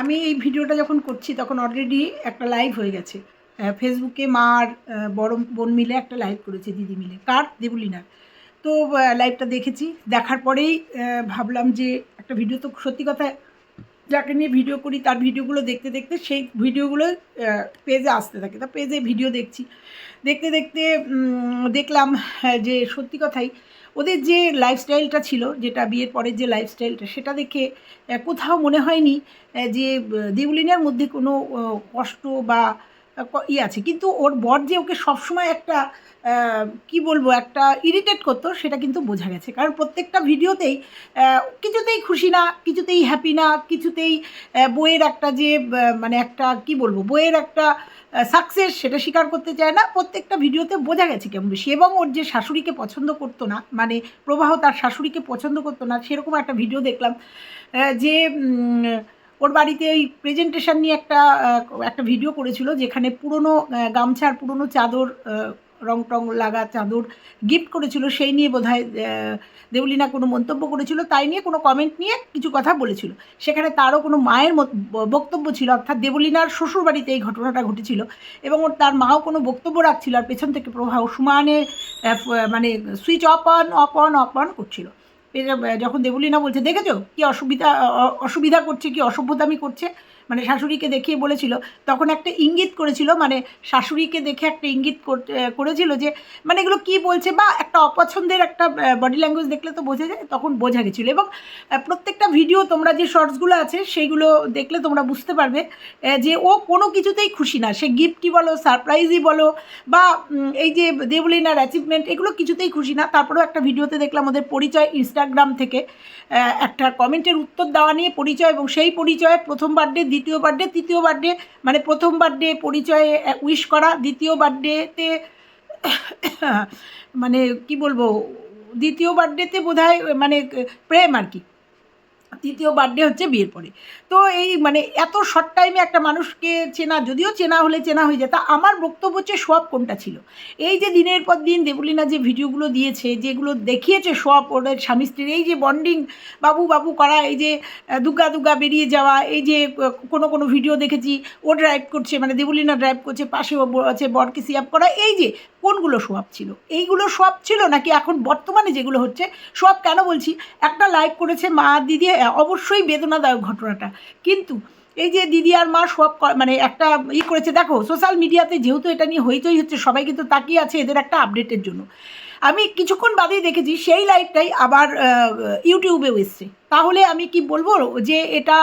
আমি এই ভিডিওটা যখন করছি, তখন অলরেডি একটা লাইভ হয়ে গেছে। ফেসবুকে মা আর বড় বোন মিলে একটা লাইভ করেছে, দিদি মিলে। কার? দেবুলিনার। তো লাইভটা দেখেছি। দেখার পরেই ভাবলাম যে একটা ভিডিও তো সত্যি কথা, যাকে নিয়ে ভিডিও করি, তার ভিডিওগুলো দেখতে দেখতে সেই ভিডিওগুলো পেজে আসতে থাকে। তা পেজে ভিডিও দেখছি। দেখতে দেখতে দেখলাম যে সত্যি কথাই ওদের যে লাইফস্টাইলটা ছিল, যেটা বিয়ের পরের যে লাইফস্টাইলটা সেটা দেখে কোথাও মনে হয়নি যে দেউলিনার মধ্যে কোনো কষ্ট বা ই আছে। কিন্তু ওর বর যে ওকে সবসময় একটা কি বলব, একটা ইরিটেট করতো, সেটা কিন্তু বোঝা গেছে। কারণ প্রত্যেকটা ভিডিওতেই কিছুতেই খুশি না, কিছুতেই হ্যাপি না, কিছুতেই বইয়ের একটা যে মানে একটা, কি বলব, বইয়ের একটা সাকসেস সেটা স্বীকার করতে চায় না। প্রত্যেকটা ভিডিওতে বোঝা গেছে কেমন বেশি। এবং ওর যে শাশুড়িকে পছন্দ করতো না মানে প্রবাহ তার শাশুড়িকে পছন্দ করতো না, সেরকম একটা ভিডিও দেখলাম যে ওর বাড়িতে ওই প্রেজেন্টেশন নিয়ে একটা একটা ভিডিও করেছিল যেখানে পুরনো গামছা আর পুরনো চাদর রং টং লাগা চাদর গিফট করেছিল। সেই নিয়ে বোধহয় আহ, দেবলীনা কোনো মন্তব্য করেছিল। তাই নিয়ে কোনো কমেন্ট নিয়ে কিছু কথা বলেছিল। সেখানে তারও কোনো মায়ের বক্তব্য ছিল। অর্থাৎ দেবলীনার শ্বশুর বাড়িতে এই ঘটনাটা ঘটেছিল এবং ওর তার মাও কোনো বক্তব্য রাখছিল। আর পেছন থেকে প্রভাব সমানে মানে switch off on off on off on করছিল। যখন দেবলীনা বলছে দেখেছ কি অসুবিধা অসুবিধা করছে কি অসভ্যতামি করছে? মানে শাশুড়িকে দেখিয়ে বলেছিল, তখন একটা ইঙ্গিত করেছিল মানে শাশুড়িকে দেখে একটা ইঙ্গিত করেছিল যে মানে এগুলো কি বলছে বা একটা অপছন্দের একটা বডি ল্যাঙ্গুয়েজ দেখলে তো বোঝা যায়, তখন বোঝা গেছিল। এবং প্রত্যেকটা ভিডিও তোমরা যে শর্টসগুলো আছে সেইগুলো দেখলে তোমরা বুঝতে পারবে যে ও কোনো কিছুতেই খুশি না। সে গিফটই বলো সারপ্রাইজই বলো, বা এই যে দেবলিনার অ্যাচিভমেন্ট এগুলো কিছুতেই খুশি না। তারপরেও একটা ভিডিওতে দেখলাম ওদের পরিচয় ইনস্টাগ্রাম থেকে একটা কমেন্টের উত্তর দেওয়া নিয়ে পরিচয়, এবং সেই পরিচয়ে প্রথম বার্থডে দ্বিতীয় বার্থডে তৃতীয় বার্থডে মানে প্রথম বার্থডে পরিচয়ে উইশ করা, দ্বিতীয় বার্থডেতে মানে কি বলব, দ্বিতীয় বার্থডেতে বোধহয় মানে প্রেম আর কি। তৃতীয় বার্থডে হচ্ছে বিয়ের পরে। তো এই মানে এত শর্ট টাইমে একটা মানুষকে চেনা যদিও চেনা হলে চেনা হয়ে যায় তা আমার বক্তব্য হচ্ছে সব কোনটা ছিল? এই যে দিনের পর দিন দেবলীনা যে ভিডিওগুলো দিয়েছে যেগুলো দেখিয়েছে সব ওদের স্বামী স্ত্রীর এই যে বন্ডিং বাবু বাবু করা এই যে আহ, দুগ্গা দুগ্গা বেরিয়ে যাওয়া এই যে কোনো কোনো ভিডিও দেখেছি ও ড্রাইভ করছে মানে দেবলীনা ড্রাইভ করছে পাশে আছে বরকে সিয়াপ করা এই যে কোনগুলো সোয়াব ছিল? এইগুলো সব ছিল নাকি এখন বর্তমানে যেগুলো হচ্ছে? সব কেন বলছি? একটা লাইভ করেছে মা দিদি অবশ্যই বেদনাদায়ক ঘটনাটা। কিন্তু এই যে দিদি আর মা সব মানে একটা ই করেছে, দেখো সোশ্যাল মিডিয়াতে যেহেতু এটা নিয়ে হইচই হচ্ছে, সবাই কিন্তু তাকিয়ে আছে এদের একটা আপডেটের জন্য। আমি কিছুক্ষণ বাদেই দেখেছি, সেই লাইভটাই আবার ইউটিউবেও এসছে। তাহলে আমি কি বলব যে এটা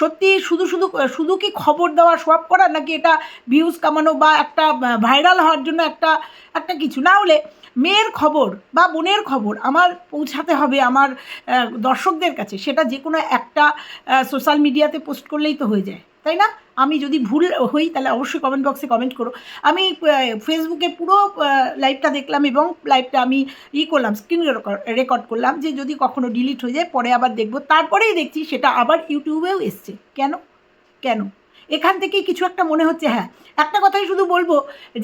সত্যি শুধু শুধু শুধু কি খবর দেওয়া সব করা, নাকি এটা ভিউজ কামানো বা একটা ভাইরাল হওয়ার জন্য একটা একটা কিছু? না হলে মেয়ের খবর বা বোনের খবর আমার পৌঁছাতে হবে আমার দর্শকদের কাছে। সেটা যে কোনো একটা সোশ্যাল মিডিয়াতে পোস্ট করলেই তো হয়ে যায়। তাই না? আমি যদি ভুল হই, তাহলে অবশ্যই কমেন্ট বক্সে কমেন্ট করো। আমি ফেসবুকে পুরো লাইভটা দেখলাম এবং লাইভটা আমি ই করলাম স্ক্রিন রেকর্ড করলাম যে যদি কখনো ডিলিট হয়ে যায়, পরে আবার দেখব। তারপরেই দেখছি সেটা আবার ইউটিউবেও এসছে। কেন? কেন? এখান থেকেই কিছু একটা মনে হচ্ছে হ্যাঁ। একটা কথাই শুধু বলব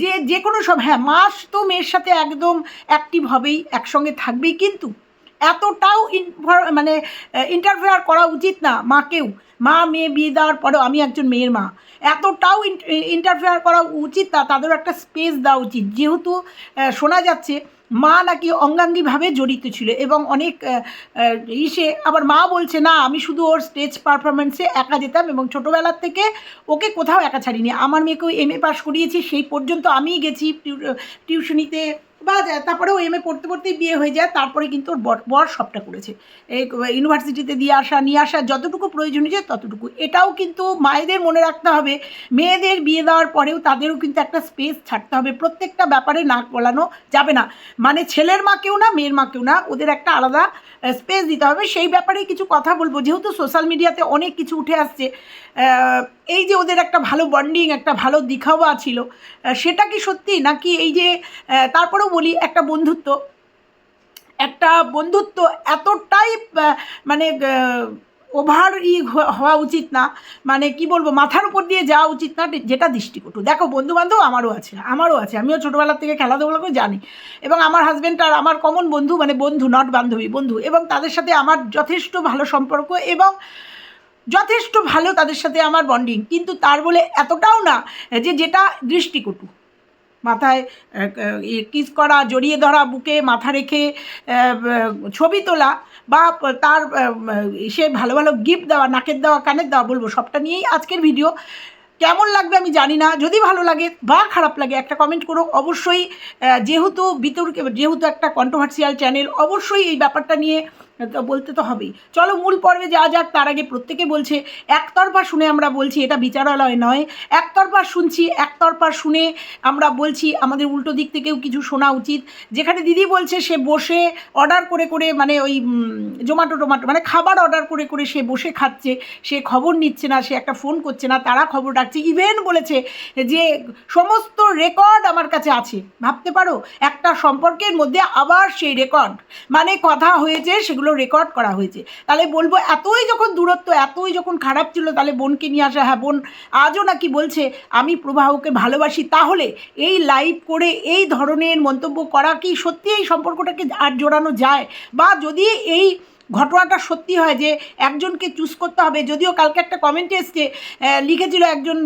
যে যে কোনো সব হ্যাঁ মাস তো মেয়ের সাথে একদম অ্যাক্টিভ হবেই, একসঙ্গে থাকবেই কিন্তু এতটাও মানে ইন্টারফেয়ার করা উচিত না মাকেও। মা, মেয়ে, বিয়ে দেওয়ার পরেও আমি একজন মেয়ের মা। এতটাও ইন্টারফেয়ার করা উচিত না, তাদেরও একটা স্পেস দেওয়া উচিত। যেহেতু শোনা যাচ্ছে, মা নাকি অঙ্গাঙ্গিভাবে জড়িত ছিল এবং অনেক ইসে আবার মা বলছে, না, আমি শুধু ওর স্টেজ পারফরমেন্সে একা যেতাম এবং ছোটোবেলার থেকে ওকে কোথাও একা ছাড়িনি। আমার মেয়েকেও এম এ পাস করিয়েছি, সেই পর্যন্ত আমিই গেছি টিউশনিতে বা যা- তারপরেও এম এ পড়তে পড়তেই বিয়ে হয়ে যায়, তারপরে কিন্তু ওর বর সবটা করেছে। এই ইউনিভার্সিটিতে দিয়ে আসা, নিয়ে আসা, যতটুকু প্রয়োজন হয়েছে ততটুকু। এটাও কিন্তু মায়েদের মনে রাখতে হবে, মেয়েদের বিয়ে দেওয়ার পরেও তাদেরও কিন্তু একটা স্পেস ছাড়তে হবে। প্রত্যেকটা ব্যাপারে নাক বলানো যাবে না। মানে ছেলের মাকেও না, মেয়ের মাকেও না, ওদের একটা আলাদা স্পেস দিতে হবে। সেই ব্যাপারে কিছু কথা বলব। যেহেতু সোশ্যাল মিডিয়াতে অনেক কিছু উঠে আসছে এই যে ওদের একটা ভালো বন্ডিং একটা ভালো দিখাওয়া ছিল সেটা কি সত্যি? নাকি এই যে তারপরেও বলি, একটা বন্ধুত্ব একটা বন্ধুত্ব এতটাই মানে ওভার ই হওয়া উচিত না মানে কি বলব, মাথার উপর দিয়ে যাওয়া উচিত না, যেটা দৃষ্টিকটু। দেখো বন্ধু বান্ধব আমারও আছে আমারও আছে, আমিও ছোটোবেলার থেকে খেলাধুলা করে জানি। এবং আমার হাজব্যান্ড আর আমার কমন বন্ধু মানে বন্ধু নট বান্ধবী, বন্ধু, এবং তাদের সাথে আমার যথেষ্ট ভালো সম্পর্ক এবং যথেষ্ট ভালো তাদের সাথে আমার বন্ডিং কিন্তু তার বলে এতটাও না যে যেটা দৃষ্টিকটু। মাথায় কিস করা, জড়িয়ে ধরা, বুকে মাথা রেখে ছবি তোলা, বা তার সে ভালো ভালো গিফট দেওয়া, নাকের দেওয়া, কানের দেওয়া, বলব, সবটা নিয়েই আজকের ভিডিও কেমন লাগবে আমি জানি না, যদি ভালো লাগে বা খারাপ লাগে, একটা কমেন্ট করো। অবশ্যই যেহেতু বিতর্ক, যেহেতু একটা কন্ট্রোভার্সিয়াল চ্যানেল অবশ্যই এই ব্যাপারটা নিয়ে বলতে তো হবেই। চলো মূল পর্বে যা যাক, তার আগে প্রত্যেকে বলছে, একতরফা শুনে আমরা বলছি, এটা বিচারালয় নয়। একতরফা শুনছি, একতরফা শুনে আমরা বলছি, আমাদের উল্টো দিক থেকেও কিছু শোনা উচিত। যেখানে দিদি বলছে, সে বসে অর্ডার করে করে মানে ওই জোম্যাটো টোমাটো মানে খাবার অর্ডার করে করে সে বসে খাচ্ছে, সে খবর নিচ্ছে না, সে একটা ফোন করছে না, তারা খবর রাখছে। ইভেন বলেছে যে, সমস্ত রেকর্ড আমার কাছে আছে। ভাবতে পারো, একটা সম্পর্কের মধ্যে আবার সেই রেকর্ড মানে কথা হয়েছে, সেগুলো রেকর্ড করা হয়েছে। তাহলে বলব এতই যখন দূরত্ব, এতই যখন খারাপ ছিল, তাহলে বোনকে নিয়ে আসা হ্যাঁ বোন আজও নাকি বলছে, আমি প্রবাহকে ভালোবাসি। তাহলে এই লাইভ করে এই ধরনের মন্তব্য করা কি সত্যি এই সম্পর্কটাকে আর জোড়ানো যায়? বা যদি এই ঘটনাটা সত্যি হয় যে একজনকে চুজ করতে হবে। যদিও কালকে একটা কমেন্টে এসছে লিখেছিল একজন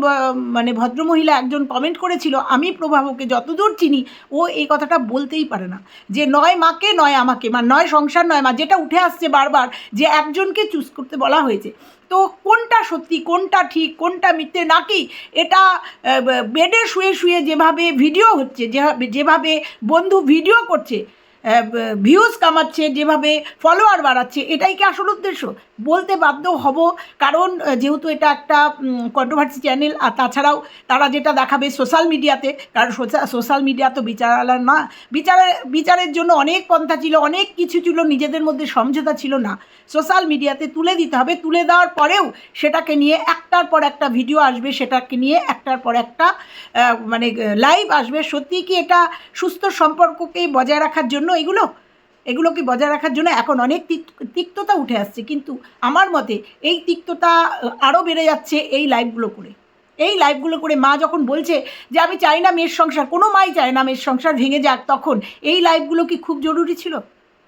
মানে ভদ্রমহিলা একজন কমেন্ট করেছিল, আমি প্রভাবকে যতদূর চিনি, ও এই কথাটা বলতেই পারে না। যে নয় মাকে, নয় আমাকে মানে নয় সংসার, নয় মা, যেটা উঠে আসছে বারবার, যে একজনকে চুজ করতে বলা হয়েছে। তো কোনটা সত্যি, কোনটা ঠিক, কোনটা মিথ্যে, নাকি এটা বেডে শুয়ে শুয়ে যেভাবে ভিডিও হচ্ছে, যেভাবে বন্ধু ভিডিও করছে ভিউজ কামাচ্ছে, যেভাবে ফলোয়ার বাড়াচ্ছে, এটাই কি আসল উদ্দেশ্য? বলতে বাধ্য হব, কারণ যেহেতু এটা একটা কন্ট্রোভার্সি চ্যানেল আর তাছাড়াও তারা যেটা দেখাবে সোশ্যাল মিডিয়াতে কারণ সোশ্যাল মিডিয়া তো বিচারালয় না বিচারের বিচারের জন্য অনেক পন্থা ছিল, অনেক কিছু ছিল, নিজেদের মধ্যে সমঝোতা ছিল না। সোশ্যাল মিডিয়াতে তুলে দিতে হবে, তুলে দেওয়ার পরেও সেটাকে নিয়ে একটার পর একটা ভিডিও আসবে, সেটাকে নিয়ে একটার পর একটা মানে লাইভ আসবে। সত্যি কি এটা সুস্থ সম্পর্ককে বজায় রাখার জন্য এগুলো? এগুলোকে বজায় রাখার জন্য? এখন অনেক তিক- তিক্ততা উঠে আসছে। কিন্তু আমার মতে এই তিক্ততা আরও বেড়ে যাচ্ছে এই লাইফগুলো করে। এই লাইফগুলো করে মা যখন বলছে যে, আমি চাই না মেয়ের সংসার কোনো মাই চায় না মেয়ের সংসার ভেঙে যাক, তখন এই লাইফগুলো কি খুব জরুরি ছিল?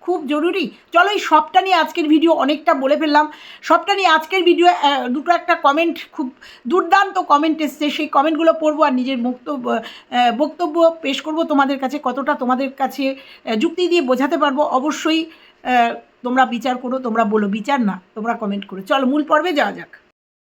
খুব জরুরি। চলো এই সবটা নিয়ে আজকের ভিডিও অনেকটা বলে ফেললাম। সবটা নিয়ে আজকের ভিডিও দুটো একটা কমেন্ট খুব দুর্দান্ত কমেন্ট এসছে। সেই কমেন্টগুলো পড়ব আর নিজের বক্তব্য বক্তব্য পেশ করব তোমাদের কাছে, কতটা তোমাদের কাছে যুক্তি দিয়ে বোঝাতে পারব। অবশ্যই তোমরা বিচার করো, তোমরা বলো। বিচার না, তোমরা কমেন্ট করো। চলো, মূল পর্বে যাওয়া যাক।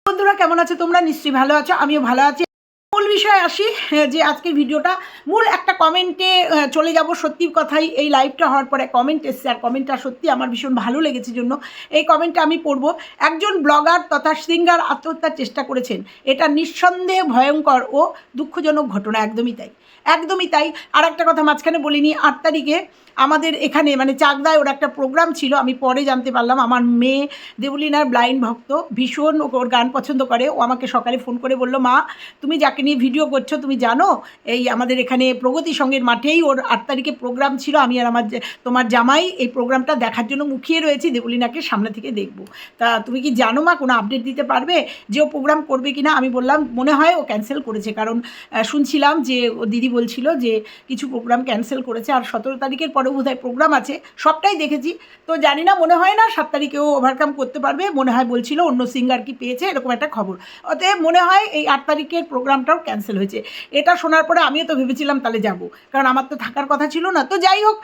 বন্ধুরা, কেমন আছো তোমরা? নিশ্চয়ই ভালো আছো, আমিও ভালো আছি। মূল বিষয়ে আসি যে আজকের ভিডিওটা। মূল একটা কমেন্টে চলে যাব সত্যি কথাই। এই লাইভটা হওয়ার পরে কমেন্ট এসছে, আর কমেন্টটা সত্যি আমার ভীষণ ভালো লেগেছে জন্য। এই কমেন্টটা আমি পড়ব। একজন ব্লগার তথা সিঙ্গার আত্মহত্যার চেষ্টা করেছেন। এটা নিঃসন্দেহে ভয়ঙ্কর ও দুঃখজনক ঘটনা, একদমই তাই। একদমই তাই। আর একটা কথা মাঝখানে বলিনি, আট তারিখে আমাদের এখানে মানে চাকদায় ওর একটা প্রোগ্রাম ছিল, আমি পরে জানতে পারলাম। আমার মেয়ে দেবলিনার ব্লাইন্ড ভক্ত, ভীষণ ওর গান পছন্দ করে। ও আমাকে সকালে ফোন করে বলল, মা, তুমি যাকে নিয়ে ভিডিও করছ, তুমি জানো, এই আমাদের এখানে প্রগতি সঙ্গের মাঠেই ওর আট তারিখে প্রোগ্রাম ছিল। আমি আর আমার তোমার জামাই এই প্রোগ্রামটা দেখার জন্য মুখিয়ে রয়েছি, দেবলিনাকে সামনে থেকে দেখব। তা তুমি কি জানো মা, কোনো আপডেট দিতে পারবে যে ও প্রোগ্রাম করবে কি না আমি বললাম, মনে হয় ও ক্যান্সেল করেছে। কারণ শুনছিলাম যে ও দিদি বলছিল যে কিছু প্রোগ্রাম ক্যান্সেল করেছে আর সতেরো তারিখের পরেও বোধহয় প্রোগ্রাম আছে, সবটাই দেখেছি। তো জানি না, মনে হয় না সাত তারিখেও ওভারকাম করতে পারবে, মনে হয় বলছিল অন্য সিঙ্গার কি পেয়েছে, এরকম একটা খবর। অতএব মনে হয় এই আট তারিখের প্রোগ্রামটাও ক্যান্সেল হয়েছে। এটা শোনার পরে আমিও তো ভেবেছিলাম তাহলে যাব, কারণ আমার তো থাকার কথা ছিল না। তো যাই হোক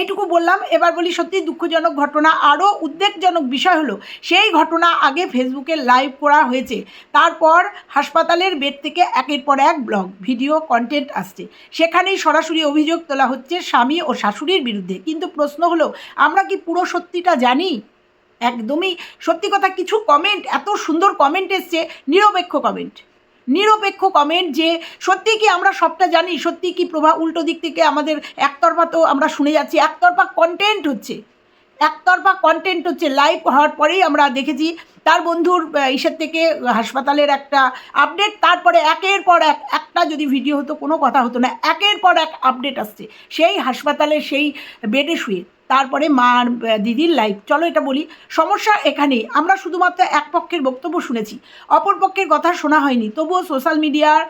এইটুকু বললাম। এবার বলি সত্যি দুঃখজনক ঘটনা, আরও উদ্বেগজনক বিষয় হলো, সেই ঘটনা আগে ফেসবুকে লাইভ করা হয়েছে। তারপর হাসপাতালের বেড থেকে একের পর এক ব্লগ ভিডিও কন্টেন্ট আসছে। সেখানেই সরাসরি অভিযোগ তোলা হচ্ছে স্বামী ও শাশুড়ির বিরুদ্ধে। কিন্তু প্রশ্ন হলো, আমরা কি পুরো সত্যিটা জানি? একদমই সত্যি কথা, কিছু কমেন্ট এত সুন্দর কমেন্ট এসছে, নিরপেক্ষ কমেন্ট নিরপেক্ষ কমেন্ট যে সত্যি কি আমরা সবটা জানি, সত্যি কি প্রভা উল্টো দিক থেকে আমাদের একতরফা তো আমরা শুনে যাচ্ছি, একতরফা কন্টেন্ট হচ্ছে। একতরফা কন্টেন্ট হচ্ছে লাইভ হওয়ার পরেই আমরা দেখেছি তার বন্ধুর ইসের থেকে হাসপাতালের একটা আপডেট তারপরে একের পর এক, একটা যদি ভিডিও হতো, কোনো কথা হতো না, একের পর এক আপডেট আসছে। সেই হাসপাতালে সেই বেডে শুয়ে, তারপরে মা আর দিদির লাইভ চলো এটা বলি, সমস্যা এখানেই। আমরা শুধুমাত্র এক পক্ষের বক্তব্য শুনেছি, অপর পক্ষের কথা শোনা হয়নি, তবুও সোশ্যাল মিডিয়ার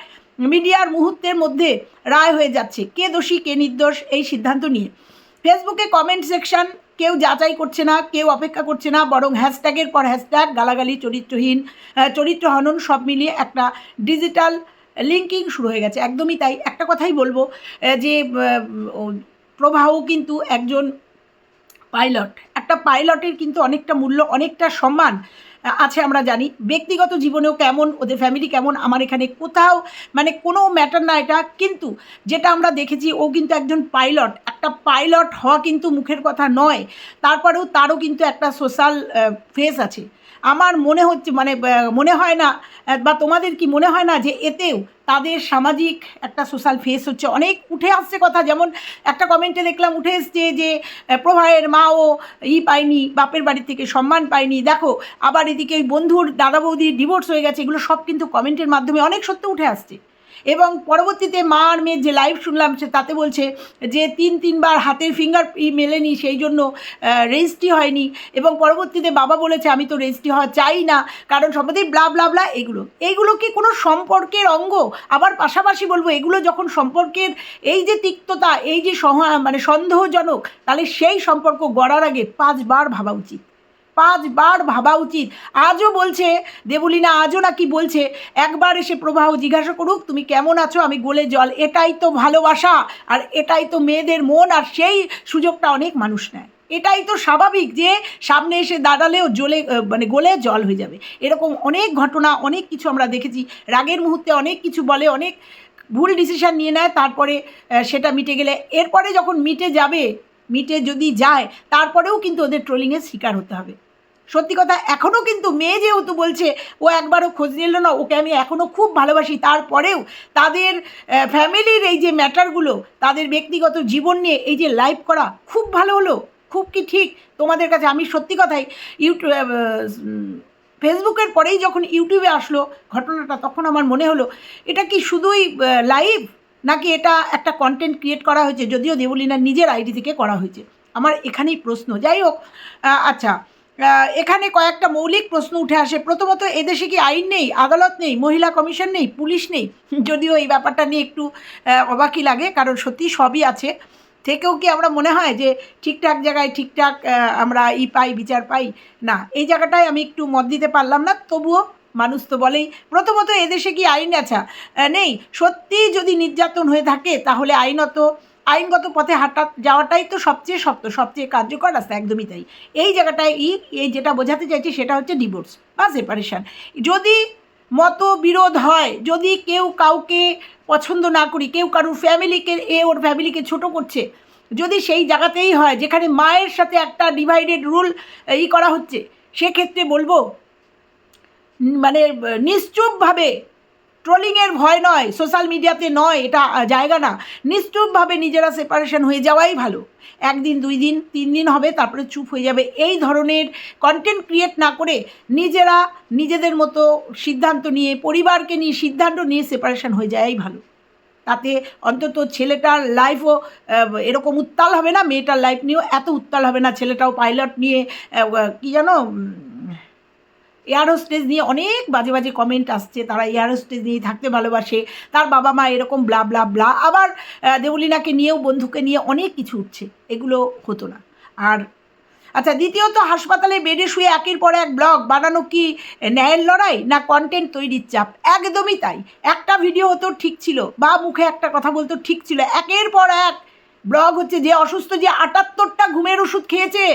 মিডিয়ার মুহূর্তের মধ্যে রায় হয়ে যাচ্ছে। কে দোষী, কে নির্দোষ, এই সিদ্ধান্ত নিয়ে। ফেসবুকে কমেন্ট সেকশন কেউ যাচাই করছে না, কেউ অপেক্ষা করছে না, বরং হ্যাশট্যাগের পর হ্যাশট্যাগ গালাগালি, চরিত্রহীন চরিত্র হনন সব মিলিয়ে একটা ডিজিটাল লিঙ্কিং শুরু হয়ে গেছে। একদমই তাই। একটা কথাই বলব যে প্রবাহ কিন্তু একজন পাইলট একটা পাইলটের কিন্তু অনেকটা মূল্য, অনেকটা সম্মান আছে আমরা জানি। ব্যক্তিগত জীবনেও কেমন, ওদের ফ্যামিলি কেমন, আমার এখানে কোথাও মানে কোনো ম্যাটার না এটা। কিন্তু যেটা আমরা দেখেছি, ও কিন্তু একজন পাইলট একটা পাইলট হওয়া কিন্তু মুখের কথা নয়। তারপরেও তারও কিন্তু একটা সোশ্যাল ফেস আছে। আমার মনে হচ্ছে মানে মনে হয় না বা তোমাদের কি মনে হয় না যে এতেও তাদের সামাজিক একটা সোশ্যাল ফেস হচ্ছে? অনেক উঠে আসছে কথা, যেমন একটা কমেন্টে দেখলাম, উঠে এসছে যে প্রভায়ের মাও ই পায়নি, বাপের বাড়ি থেকে সম্মান পায়নি। দেখো, আবার এদিকে ওই বন্ধুর দাদা বৌদির ডিভোর্স হয়ে গেছে, এগুলো সব কিন্তু কমেন্টের মাধ্যমে অনেক সত্য উঠে আসছে। এবং পরবর্তীতে মা আর মেয়ের যে লাইভ শুনলাম, সে তাতে বলছে যে তিন তিনবার হাতের ফিঙ্গার মেলেনি, সেই জন্য রেজিস্ট্রি হয়নি। এবং পরবর্তীতে বাবা বলেছে, আমি তো রেজিস্ট্রি হওয়া চাই না, কারণ সম্পত্তি ব্লা ব্লা ব্লা এগুলো। এইগুলো কি কোনো সম্পর্কের অঙ্গ? আবার পাশাপাশি বলব, এগুলো যখন সম্পর্কের এই যে তিক্ততা, এই যে সহ- মানে সন্দেহজনক, তাহলে সেই সম্পর্ক গড়ার আগে পাঁচবার ভাবা উচিত। পাঁচবার ভাবা উচিত। আজও বলছে, দেবলীনা আজও নাকি বলছে, একবার এসে প্রবাহ জিজ্ঞাসা করুক, তুমি কেমন আছো? আমি গোলে জল। এটাই তো ভালোবাসা, আর এটাই তো মেয়েদের মন, আর সেই সুযোগটা অনেক মানুষ নেয়। এটাই তো স্বাভাবিক যে সামনে এসে দাঁড়ালেও জলে মানে গোলে জল হয়ে যাবে। এরকম অনেক ঘটনা, অনেক কিছু আমরা দেখেছি। রাগের মুহূর্তে অনেক কিছু বলে, অনেক ভুল ডিসিশন নিয়ে নেয়, তারপরে সেটা মিটে গেলে। এরপরে যখন মিটে যাবে, মিটে যদি যায়, তারপরেও কিন্তু ওদের ট্রোলিংয়ের শিকার হতে হবে। সত্যি কথা এখনও কিন্তু মেয়ে যেহেতু বলছে, ও একবারও খোঁজ নিল না, ওকে আমি এখনও খুব ভালোবাসি। তারপরেও তাদের ফ্যামিলির এই যে ম্যাটারগুলো তাদের ব্যক্তিগত জীবন নিয়ে এই যে লাইভ করা খুব ভালো হলো, খুব কি ঠিক? তোমাদের কাছে আমি সত্যি কথাই ইউটিউব ফেসবুকের পরেই যখন ইউটিউবে আসলো ঘটনাটা, তখন আমার মনে হলো, এটা কি শুধুই লাইভ নাকি এটা একটা কন্টেন্ট ক্রিয়েট করা হয়েছে? যদিও দেবলীনার নিজের আইডি থেকে করা হয়েছে। আমার এখানেই প্রশ্ন। যাই হোক আচ্ছা এখানে কয়েকটা মৌলিক প্রশ্ন উঠে আসে। প্রথমত এদেশে কি আইন নেই? আদালত নেই? মহিলা কমিশন নেই? পুলিশ নেই? যদিও এই ব্যাপারটা নিয়ে একটু আহ, অবাকই লাগে কারণ সত্যি সবই আছে। থেকেও কি আমরা মনে হয় যে ঠিকঠাক জায়গায় ঠিকঠাক আমরা ই পাই বিচার পাই? না এই জায়গাটায় আমি একটু মত দিতে পারলাম না তবুও মানুষ তো বলেই। প্রথমত এদেশে কি আইন আহ, নেই? সত্যিই যদি নির্যাতন হয়ে থাকে তাহলে আইনত আইনগত পথে হাঁটা যাওয়াটাই তো সবচেয়ে শক্ত, সবচেয়ে কার্যকর রাস্তা, একদমই তাই। এই জায়গাটায় ই, এই যেটা বোঝাতে চাইছি সেটা হচ্ছে ডিভোর্স বা সেপারেশন যদি মতবিরোধ হয়, যদি কেউ কাউকে পছন্দ না করি, কেউ কারোর ফ্যামিলিকে এ ওর ফ্যামিলিকে ছোট করছে, যদি সেই জায়গাতেই হয়, যেখানে মায়ের সাথে একটা ডিভাইডেড রুল ই করা হচ্ছে, সেক্ষেত্রে বলব মানে নিশ্চুপভাবে ট্রোলিংয়ের ভয় নয়, সোশ্যাল মিডিয়াতে নয়, এটা জায়গা না। নিশ্চুপভাবে নিজেরা সেপারেশন হয়ে যাওয়াই ভালো। একদিন, দুই দিন, তিন দিন হবে, তারপরে চুপ হয়ে যাবে। এই ধরনের কন্টেন্ট ক্রিয়েট না করে নিজেরা নিজেদের মতো সিদ্ধান্ত নিয়ে, পরিবারকে নিয়ে সিদ্ধান্ত নিয়ে সেপারেশন হয়ে যাওয়াই ভালো। তাতে অন্তত ছেলেটার লাইফও এরকম উত্তাল হবে না, মেয়েটার লাইফ নিয়েও এত উত্তাল হবে না, ছেলেটাও পাইলট নিয়ে কী জানো এয়ার হোস্টেজ নিয়ে অনেক বাজে বাজে কমেন্ট আসছে। তারা এয়ার হোস্টেজ নিয়ে থাকতে ভালোবাসে। তার বাবা মা এরকম ব্লা ব্লা ব্লা আবার আহ, দেবলীনাকে নিয়েও বন্ধুকে নিয়ে অনেক কিছু উঠছে এগুলো হতো না। আর আচ্ছা দ্বিতীয়ত হাসপাতালে বেডে শুয়ে একের পর এক ব্লগ। বানানো কি ন্যায়ের লড়াই না কন্টেন্ট তৈরির চাপ? একদমই তাই। একটা ভিডিও হতো ঠিক ছিল। বা মুখে একটা কথা বলতো ঠিক ছিল। একের পর এক ব্লগ হচ্ছে যে অসুস্থ যে আটাত্তরটা ঘুমের ওষুধ খেয়েছে।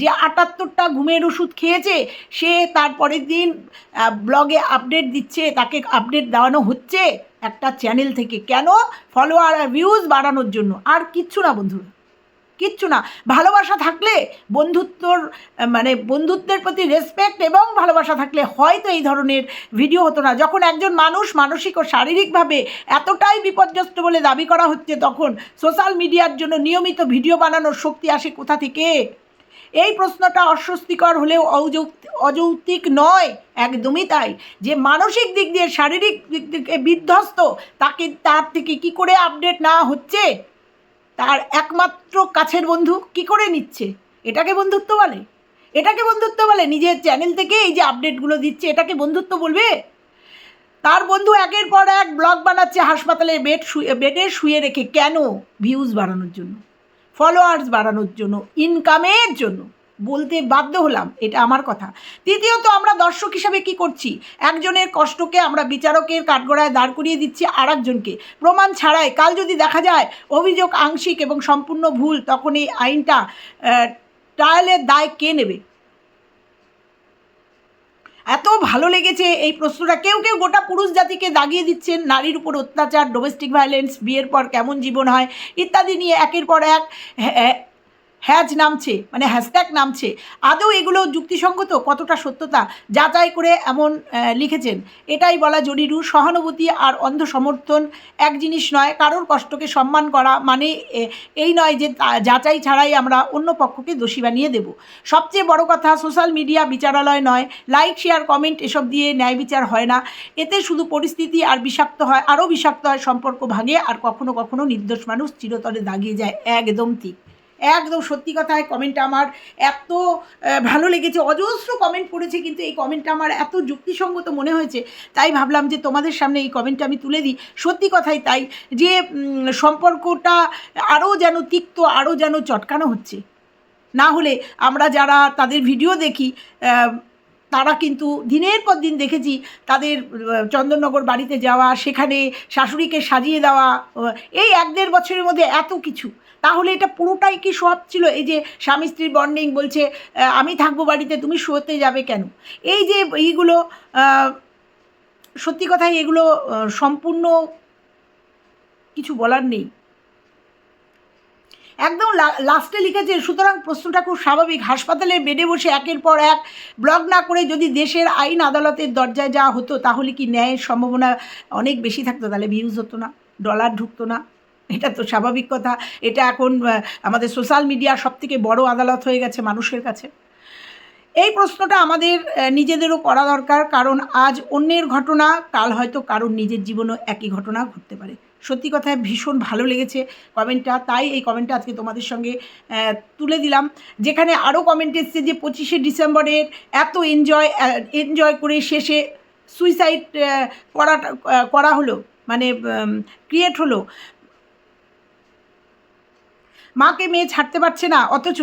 যে আটাত্তরটা ঘুমের ওষুধ খেয়েছে, সে তারপরের দিন ব্লগে আপডেট দিচ্ছে, তাকে আপডেট দেওয়ানো হচ্ছে একটা চ্যানেল থেকে। কেন? ফলোয়ার আর ভিউজ বাড়ানোর জন্য। আর কিচ্ছু না বন্ধুরা। কিচ্ছু না। ভালোবাসা থাকলে বন্ধুত্বর মানে বন্ধুত্বের প্রতি রেসপেক্ট এবং ভালোবাসা থাকলে হয়তো এই ধরনের ভিডিও হতো না। যখন একজন মানুষ মানসিক ও শারীরিকভাবে এতটাই বিপর্যস্ত বলে দাবি করা হচ্ছে, তখন সোশ্যাল মিডিয়ার জন্য নিয়মিত ভিডিও বানানোর শক্তি আসে কোথা থেকে? এই প্রশ্নটা অস্বস্তিকর হলেও অযৌক্তি অযৌক্তিক নয়, একদমই তাই। যে মানসিক দিক দিয়ে, শারীরিক দিক থেকে বিধ্বস্ত, তাকে তার থেকে কি করে আপডেট না হচ্ছে? তার একমাত্র কাছের বন্ধু কি করে নিচ্ছে? এটাকে বন্ধুত্ব বলে। এটাকে বন্ধুত্ব বলে। নিজের চ্যানেল থেকে এই যে আপডেটগুলো দিচ্ছে, এটাকে বন্ধুত্ব বলবে? তার বন্ধু একের পর এক ব্লগ বানাচ্ছে হাসপাতালে বেড শুয়ে বেডে শুয়ে রেখে। কেন? ভিউজ বাড়ানোর জন্য। ফলোয়ার্স বাড়ানোর জন্য ইনকামের জন্য। বলতে বাধ্য হলাম, এটা আমার কথা। তৃতীয়ত, আমরা দর্শক হিসাবে কি করছি? একজনের কষ্টকে আমরা বিচারকের কাঠগড়ায় দাঁড় করিয়ে দিচ্ছি আর একজনকে প্রমাণ ছাড়াই, কাল যদি দেখা যায় অভিযোগ আংশিক এবং সম্পূর্ণ ভুল, তখন এই আইনটা ট্রায়ালের দায় কে নেবে? এত ভালো লেগেছে এই প্রশ্নটা। কেউ কেউ গোটা পুরুষ জাতিকে দাগিয়ে দিচ্ছেন, নারীর উপর অত্যাচার ডোমেস্টিক ভায়োলেন্স বিয়ের পর কেমন জীবন হয়, ইত্যাদি নিয়ে একের পর এক, হ্যাঁ- হ্যাজ নামছে মানে হ্যাশট্যাগ নামছে। আদৌ এগুলো যুক্তিসঙ্গত? কতটা সত্যতা? যাচাই করে এমন লিখেছেন। এটাই বলা জরুরি। সহানুভূতি আর অন্ধ সমর্থন এক জিনিস নয়। কারোর কষ্টকে সম্মান করা মানে এই নয় যে যাচাই ছাড়াই আমরা অন্য পক্ষকে দোষী বানিয়ে দেব। সবচেয়ে বড় কথা, সোশ্যাল মিডিয়া বিচারালয় নয়। লাইক, শেয়ার, কমেন্ট এসব দিয়ে ন্যায় বিচার হয় না। এতে শুধু পরিস্থিতি আর বিষাক্ত হয়, আরও বিষাক্ত হয় সম্পর্ক ভাঙে আর কখনো কখনো নির্দোষ মানুষ চিরতরে দাগিয়ে যায়। একদম ঠিক। একদম সত্যি কথায় কমেন্টটা আমার এত ভালো লেগেছে, অজস্র কমেন্ট পড়েছে, কিন্তু এই কমেন্টটা আমার এত যুক্তিসঙ্গত মনে হয়েছে, তাই ভাবলাম যে তোমাদের সামনে এই কমেন্টটা আমি তুলে দিই। সত্যি কথাই তাই যে সম্পর্কটা আরও যেন তিক্ত, আরও যেন চটকানো হচ্ছে। না হলে আমরা যারা তাদের ভিডিও দেখি তারা কিন্তু দিনের পর দিন দেখেছি তাদের চন্দননগর বাড়িতে যাওয়া, সেখানে শাশুড়িকে সাজিয়ে দেওয়া এই এক দেড় বছরের মধ্যে এত কিছু। তাহলে এটা পুরোটাই কি সব ছিল? এই যে স্বামী স্ত্রীর বন্ডিং বলছে আমি থাকব বাড়িতে, তুমি শুয়োতে যাবে কেন? এই যে এইগুলো সত্যি কথাই এগুলো সম্পূর্ণ কিছু বলার নেই। একদম লাস্টে লিখেছে, সুতরাং প্রশ্নটা খুব স্বাভাবিক। হাসপাতালে বেডে বসে একের পর এক ব্লগ না করে যদি দেশের আইন আদালতের দরজায় যাওয়া হতো, তাহলে কি ন্যায়ের সম্ভাবনা অনেক বেশি থাকতো? তাহলে ভিউজ হতো না ডলার ঢুকতো না। এটা তো স্বাভাবিক কথা। এটা এখন আমাদের সোশ্যাল মিডিয়া সব থেকে বড় আদালত হয়ে গেছে মানুষের কাছে। এই প্রশ্নটা আমাদের নিজেদেরও করা দরকার, কারণ আজ অন্যের ঘটনা, কাল হয়তো কারোর নিজের জীবনেও একই ঘটনা ঘটতে পারে। সত্যি কথায় ভীষণ ভালো লেগেছে কমেন্টটা, তাই এই কমেন্টটা আজকে তোমাদের সঙ্গে তুলে দিলাম। যেখানে আরও কমেন্ট এসছে যে, পঁচিশে ডিসেম্বরের এত এনজয় এনজয় করে শেষে সুইসাইড করাটা করা হলো মানে ক্রিয়েট হলো। মাকে মেয়ে ছাড়তে পারছে না, অথচ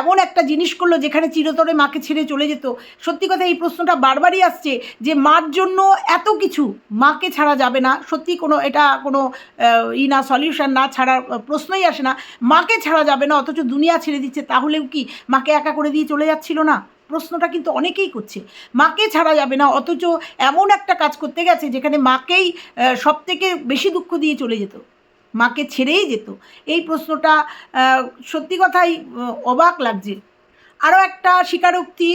এমন একটা জিনিস করল যেখানে চিরতরে মাকে ছেড়ে চলে যেত। সত্যি কথা এই প্রশ্নটা বারবারই আসছে যে মার জন্য এত কিছু মাকে ছাড়া যাবে না। সত্যি কোনো এটা কোনো ই না সলিউশন না ছাড়ার প্রশ্নই আসে না। মাকে ছাড়া যাবে না, অথচ দুনিয়া ছেড়ে দিচ্ছে, তাহলেও কি মাকে একা করে দিয়ে চলে যাচ্ছিল না? প্রশ্নটা কিন্তু অনেকেই করছে। মাকে ছাড়া যাবে না, অথচ এমন একটা কাজ করতে গেছে যেখানে মাকেই সব থেকে বেশি দুঃখ দিয়ে চলে যেত। মাকে ছেড়েই যেত। এই প্রশ্নটা সত্যি কথাই অবাক লাগছে। আরও একটা স্বীকারোক্তি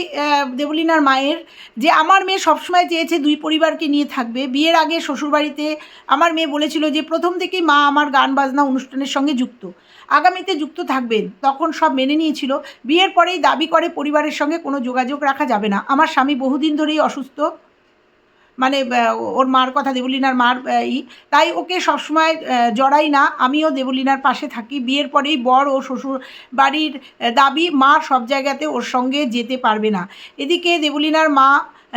দেবলীনার মায়ের, যে আমার মেয়ে সবসময় চেয়েছে দুই পরিবারকে নিয়ে থাকবে। বিয়ের আগে শ্বশুরবাড়িতে আমার মেয়ে বলেছিল যে, প্রথম থেকেই মা আমার গান, বাজনা, অনুষ্ঠানের সঙ্গে যুক্ত। আগামীতে যুক্ত থাকবেন। তখন সব মেনে নিয়েছিল। বিয়ের পরেই দাবি করে পরিবারের সঙ্গে কোনো যোগাযোগ রাখা যাবে না। আমার স্বামী বহুদিন ধরেই অসুস্থ। মানে ওর মার কথা দেবলিনার মার ই। তাই ওকে সবসময় জড়াই না। আমিও দেবলীনার পাশে থাকি। বিয়ের পরেই বর ও শ্বশুর বাড়ির দাবি, মা সব জায়গাতে ওর সঙ্গে যেতে পারবে না। এদিকে দেবলীনার মা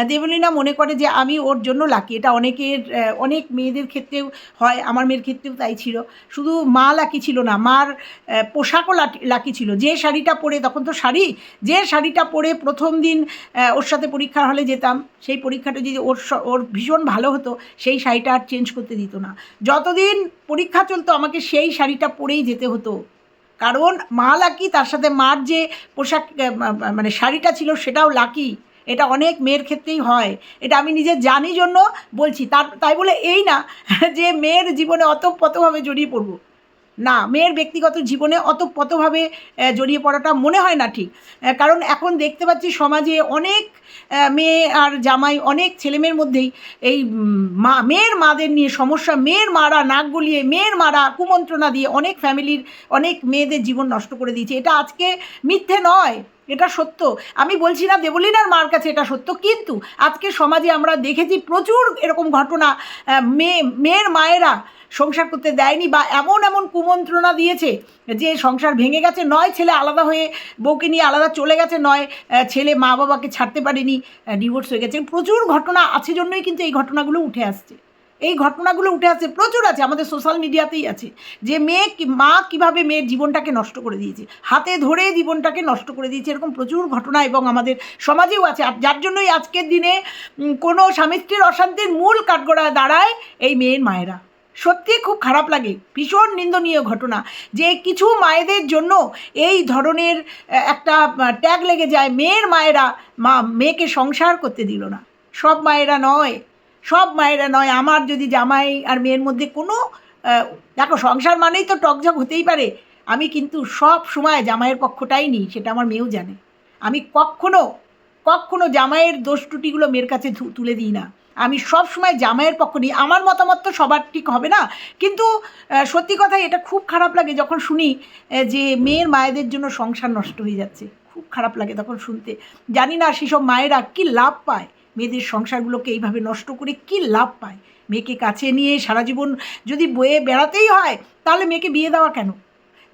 দেবলীনা মনে করে যে আমি ওর জন্য লাকি এটা অনেকের অনেক মেয়েদের ক্ষেত্রেও হয়, আমার মেয়ের ক্ষেত্রেও তাই ছিল। শুধু মা লাকি ছিল না, মার পোশাকও লাকি- ছিল। যে শাড়িটা পরে, তখন তো শাড়ি, যে শাড়িটা পরে প্রথম দিন ওর সাথে পরীক্ষার হলে যেতাম, সেই পরীক্ষাটা যদি ওর ওর ভীষণ ভালো হতো, সেই শাড়িটা আর চেঞ্জ করতে দিত না। যতদিন পরীক্ষা চলতো, আমাকে সেই শাড়িটা পরেই যেতে হতো। কারণ মা লাকি তার সাথে মার যে পোশাক মানে শাড়িটা ছিল, সেটাও লাকি এটা অনেক মেয়ের ক্ষেত্রেই হয়। এটা আমি নিজে জানি জন্য বলছি। তার, তাই বলে এই না যে মেয়ের জীবনে অতপ্রতভাবে জড়িয়ে পড়ব। না, মেয়ের ব্যক্তিগত জীবনে অতপ্রতভাবে জড়িয়ে পড়াটা মনে হয় না ঠিক। কারণ এখন দেখতে পাচ্ছি সমাজে অনেক মেয়ে আর জামাই, অনেক ছেলেমেয়ের মধ্যেই এই মা, মেয়ের মাদের নিয়ে সমস্যা, মেয়ের মারা নাক গলিয়ে, মেয়ের মারা কুমন্ত্রণা দিয়ে অনেক ফ্যামিলির অনেক মেয়েদের জীবন নষ্ট করে দিয়েছে। এটা আজকে মিথ্যে নয়, এটা সত্য। আমি বলছি না দেবলীনার মার কাছে এটা সত্য, কিন্তু আজকে সমাজে আমরা দেখেছি প্রচুর এরকম ঘটনা মেয়ে, মেয়ের মায়েরা সংসার করতে দেয়নি বা এমন এমন কুমন্ত্রণা দিয়েছে যে সংসার ভেঙে গেছে। নয় ছেলে আলাদা হয়ে বউকে নিয়ে আলাদা চলে গেছে, নয় ছেলে মা বাবাকে ছাড়তে পারেনি ডিভোর্স হয়ে গেছে। প্রচুর ঘটনা আছে জন্যই কিন্তু এই ঘটনাগুলো উঠে আসছে। এই ঘটনাগুলো উঠে আসছে, প্রচুর আছে, আমাদের সোশ্যাল মিডিয়াতেই আছে। যে মেয়ে মা কীভাবে মেয়ের জীবনটাকে নষ্ট করে দিয়েছে? হাতে ধরে জীবনটাকে নষ্ট করে দিয়েছে, এরকম প্রচুর ঘটনা এবং আমাদের সমাজেও আছে। যার জন্যই আজকের দিনে কোনো স্বামী স্ত্রীর অশান্তির মূল কাঠগড়ায় দাঁড়ায় এই মেয়ের মায়েরা। সত্যি খুব খারাপ লাগে। ভীষণ নিন্দনীয় ঘটনা যে কিছু মায়েদের জন্য এই ধরনের একটা ট্যাগ লেগে যায়, মেয়ের মায়েরা মা, মেয়েকে সংসার করতে দিল না। সব মায়েরা নয়, সব মায়েরা নয়। আমার যদি জামাই আর মেয়ের মধ্যে কোনো দেখো সংসার মানেই তো টকঝক হতেই পারে। আমি কিন্তু সব সময় জামাইয়ের পক্ষটাই নিই, সেটা আমার মেয়েও জানে। আমি কখনো কখনো জামাইয়ের দোষ ত্রুটিগুলো মেয়ের কাছে তুলে দিই না। আমি সব সময় জামাইয়ের পক্ষ নিই আমার মতামত তো সবার ঠিক হবে না। কিন্তু সত্যি কথা এটা খুব খারাপ লাগে যখন শুনি যে মেয়ের মায়েদের জন্য সংসার নষ্ট হয়ে যাচ্ছে। খুব খারাপ লাগে তখন শুনতে। জানি না সেসব মায়েরা কী লাভ পায়? মেয়েদের সংসারগুলোকে এইভাবে নষ্ট করে কী লাভ পায়? মেয়েকে কাছে নিয়ে সারা জীবন যদি বয়ে বেড়াতেই হয়, তাহলে মেয়েকে বিয়ে দেওয়া কেন?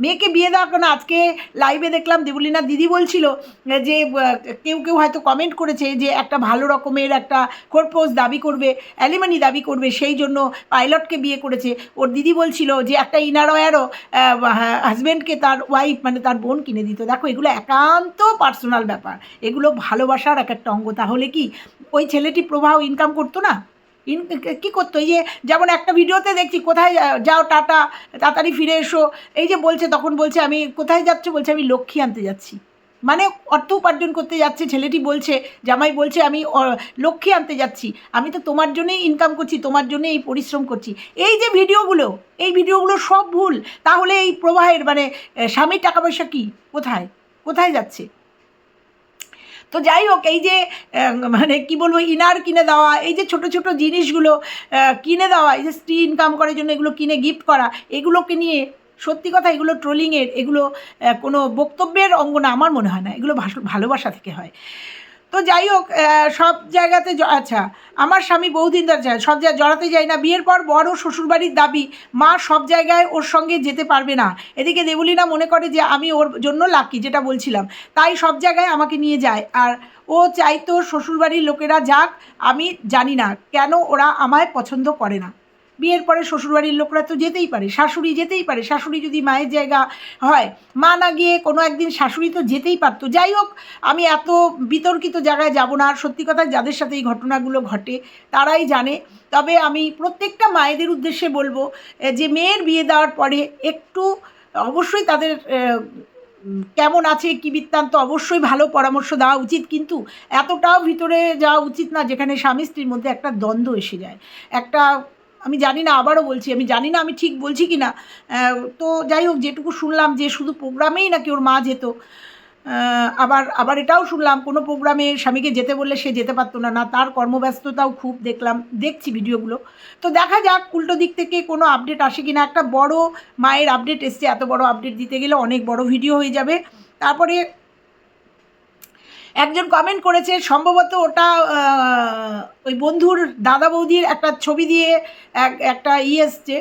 মেয়েকে বিয়ে দেওয়া কেন আজকে লাইভে দেখলাম দেবলীনা দিদি বলছিল যে কেউ কেউ হয়তো কমেন্ট করেছে যে, একটা ভালো রকমের একটা খোরপোষ দাবি করবে অ্যালিমানি দাবি করবে, সেই জন্য পাইলটকে বিয়ে করেছে। ওর দিদি বলছিল যে, একটা ইনারয়ারও হাজব্যান্ডকে তার ওয়াইফ মানে তার বোন কিনে দিত। দেখো, এগুলো একান্ত পার্সোনাল ব্যাপার। এগুলো ভালোবাসার এক একটা অঙ্গ। তাহলে কি ওই ছেলেটি প্রবাহ ইনকাম করতো না? ইন, কী করতো? এই যে যেমন একটা ভিডিওতে দেখছি, কোথায় যাও টাটা, তাড়াতাড়ি ফিরে এসো। এই যে বলছে, তখন বলছে, আমি কোথায় যাচ্ছ? বলছে, আমি লক্ষ্মী আনতে যাচ্ছি। মানে অর্থ উপার্জন করতে যাচ্ছে, ছেলেটি বলছে, জামাই বলছে, আমি লক্ষ্মী আনতে যাচ্ছি। আমি তো তোমার জন্যই ইনকাম করছি, তোমার জন্য এই পরিশ্রম করছি। এই যে ভিডিওগুলো, এই ভিডিওগুলো সব ভুল। তাহলে এই প্রবাহের মানে স্বামীর টাকা পয়সা কী? কোথায়? কোথায় যাচ্ছে? তো যাই হোক, এই যে মানে কি বলব, ইনার কিনে দেওয়া, এই যে ছোট ছোট জিনিসগুলো কিনে দেওয়া, এই যে স্ত্রী ইনকাম করার জন্য এগুলো কিনে গিফট করা, এগুলোকে নিয়ে সত্যি কথা এগুলো ট্রোলিংয়ের এগুলো কোনো বক্তব্যের অঙ্গ না, আমার মনে হয় না, এগুলো ভালোবাসা থেকে হয়। তো যাই হোক সব জায়গাতে আচ্ছা আমার স্বামী বহুদিন ধরে যায়, সব জায়গায় জড়াতে যায় না। বিয়ের পর বড় শ্বশুরবাড়ির দাবি, মা সব জায়গায় ওর সঙ্গে যেতে পারবে না। এদিকে দেবলীনা মনে করে যে আমি ওর জন্য লাকি যেটা বলছিলাম। তাই সব জায়গায় আমাকে নিয়ে যায়। আর ও চাইতো শ্বশুরবাড়ির লোকেরা যাক, আমি জানি না কেন ওরা আমায় পছন্দ করে না। বিয়ের পরে শ্বশুরবাড়ির লোকরা তো যেতেই পারে, শাশুড়ি যেতেই পারে, শাশুড়ি যদি মায়ের জায়গা হয়, মা না গিয়ে কোনো একদিন শাশুড়ি তো যেতেই পারতো। যাই হোক, আমি এত বিতর্কিত জায়গায় যাব না, আর সত্যি কথা যাদের সাথে এই ঘটনাগুলো ঘটে তারাই জানে। তবে আমি প্রত্যেকটা মায়েদের উদ্দেশ্যে বলব যে মেয়ের বিয়ে দেওয়ার পরে একটু অবশ্যই তাদের কেমন আছে, কি বৃত্তান্ত, অবশ্যই ভালো পরামর্শ দেওয়া উচিত। কিন্তু এতটাও ভিতরে যাওয়া উচিত না, যেখানে স্বামী স্ত্রীর মধ্যে একটা দ্বন্দ্ব এসে যায়। একটা আমি জানি না, আবারও বলছি, আমি জানি না আমি ঠিক বলছি কি না তো যাই হোক, যেটুকু শুনলাম যে শুধু প্রোগ্রামেই নাকি ওর মা যেত আবার আবার এটাও শুনলাম, কোনো প্রোগ্রামে স্বামীকে যেতে বললে সে যেতে পারতো না না তার কর্মব্যস্ততাও খুব দেখলাম, দেখছি ভিডিওগুলো। তো দেখা যাক, উল্টো দিক থেকে কোনো আপডেট আসে কিনা, একটা বড় মায়ের আপডেট এসছে, এত বড় আপডেট দিতে গেলে অনেক বড় ভিডিও হয়ে যাবে। তারপরে একজন কমেন্ট করেছে, সম্ভবত ওটা ওই বন্ধুর দাদা বৌদির একটা ছবি দিয়ে এক, একটা ই এসছে।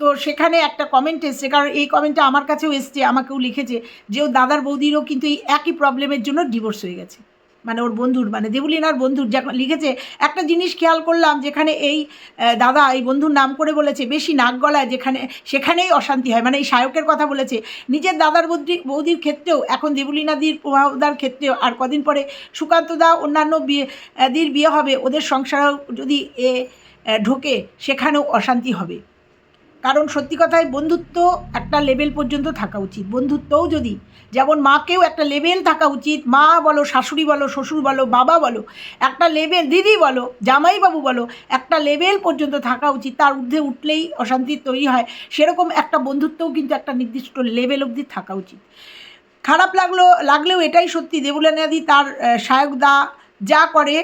তো সেখানে একটা কমেন্ট এসছে, কারণ এই কমেন্টটা আমার কাছেও এসছে, আমাকেও লিখেছে যে, ও দাদার বৌদিরও কিন্তু এই একই প্রবলেমের জন্য ডিভোর্স হয়ে গেছে। মানে ওর বন্ধুর মানে দেবলীনার বন্ধুর যখন লিখেছে, একটা জিনিস খেয়াল করলাম যেখানে এই দাদা এই বন্ধুর নাম করে বলেছে, বেশি নাক গলায় যেখানে, সেখানেই অশান্তি হয়। মানে এই সায়কের কথা বলেছে, নিজের দাদার বৌদি, বৌদির ক্ষেত্রেও, এখন দেবলীনাদির প্রভাবদার ক্ষেত্রেও, আর কদিন পরে সুকান্ত দা, অন্যান্য বিয়ে দির বিয়ে হবে, ওদের সংসারেও যদি এ, ঢোকে, সেখানেও অশান্তি হবে। কারণ সত্যি কথায় বন্ধুত্ব একটা লেভেল পর্যন্ত থাকা উচিত। বন্ধুত্বও যদি যেমন মাকেও একটা লেভেল থাকা উচিত মা বলো শাশুড়ি বলো শ্বশুর বলো বাবা বলো একটা লেভেল দিদি বলো জামাইবাবু বলো একটা লেভেল পর্যন্ত থাকা উচিত। তার ঊর্ধ্বে উঠলেই অশান্তি তৈরি হয়। সেরকম একটা বন্ধুত্বও কিন্তু একটা নির্দিষ্ট লেভেল অবধি থাকা উচিত। খারাপ লাগল লাগলেও এটাই সত্যি। দেবুলানাদি তার আহ, সায়ক দা যা করে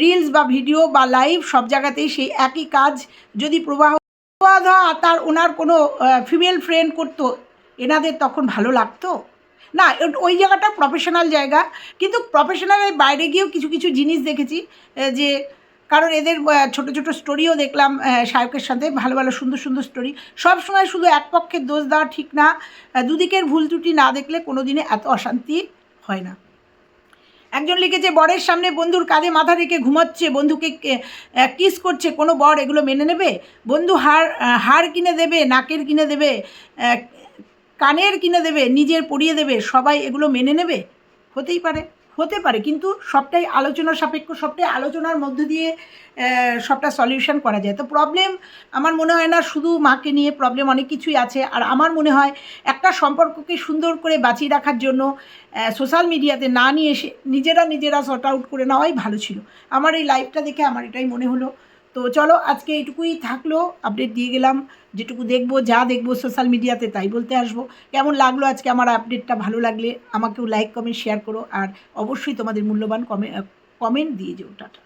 রিলস বা ভিডিও বা লাইভ সব জায়গাতেই সেই একই কাজ। যদি প্রবাহ তার ওনার কোনো ফিমেল ফ্রেন্ড করতো, এনাদের তখন ভালো লাগতো? না ওই জায়গাটা প্রফেশনাল জায়গা, কিন্তু প্রফেশনালের বাইরে গিয়েও কিছু কিছু জিনিস দেখেছি যে কারণ এদের ছোট ছোট স্টোরিও দেখলাম শায়কের সাথে, ভালো ভালো, সুন্দর সুন্দর স্টোরি সব সময় শুধু এক পক্ষের দোষ দেওয়া ঠিক না দুদিকের ভুল ত্রুটি না দেখলে কোনো দিনে এত অশান্তি হয় না। একজন লিখেছে, বরের সামনে বন্ধুর কাঁধে মাথা রেখে ঘুমাচ্ছে, বন্ধুকে কিস করছে, কোনো বর এগুলো মেনে নেবে? বন্ধু হার হার কিনে দেবে, নাকের কিনে দেবে কানের কিনে দেবে, নিজের পরিয়ে দেবে, সবাই এগুলো মেনে নেবে? হতেই পারে। হতে পারে, কিন্তু সবটাই আলোচনা সাপেক্ষ, সবটাই আলোচনার মধ্য দিয়ে সবটা সলিউশন করা যায়। তো প্রবলেম আমার মনে হয় না শুধু মাকে নিয়ে প্রবলেম অনেক কিছুই আছে, আর আমার মনে হয় একটা সম্পর্ককে সুন্দর করে বাঁচিয়ে রাখার জন্য সোশ্যাল মিডিয়াতে না নিয়ে এসে নিজেরা নিজেরা সর্ট আউট করে নেওয়াই ভালো ছিল। আমার এই লাইফটা দেখে আমার এটাই মনে হলো। তো চলো আজকে এইটুকুই থাকল আপডেট দিয়ে গেলাম, যেটুকু দেখব, যা দেখব সোশ্যাল মিডিয়াতে তাই বলতে আসব। কেমন লাগল আজকে আমার আপডেটটা ভালো লাগলে আমাকেও লাইক কমেন্ট শেয়ার করো। আর অবশ্যই তোমাদের মূল্যবান কমে কমেন্ট দিয়ে যেও, টাটা।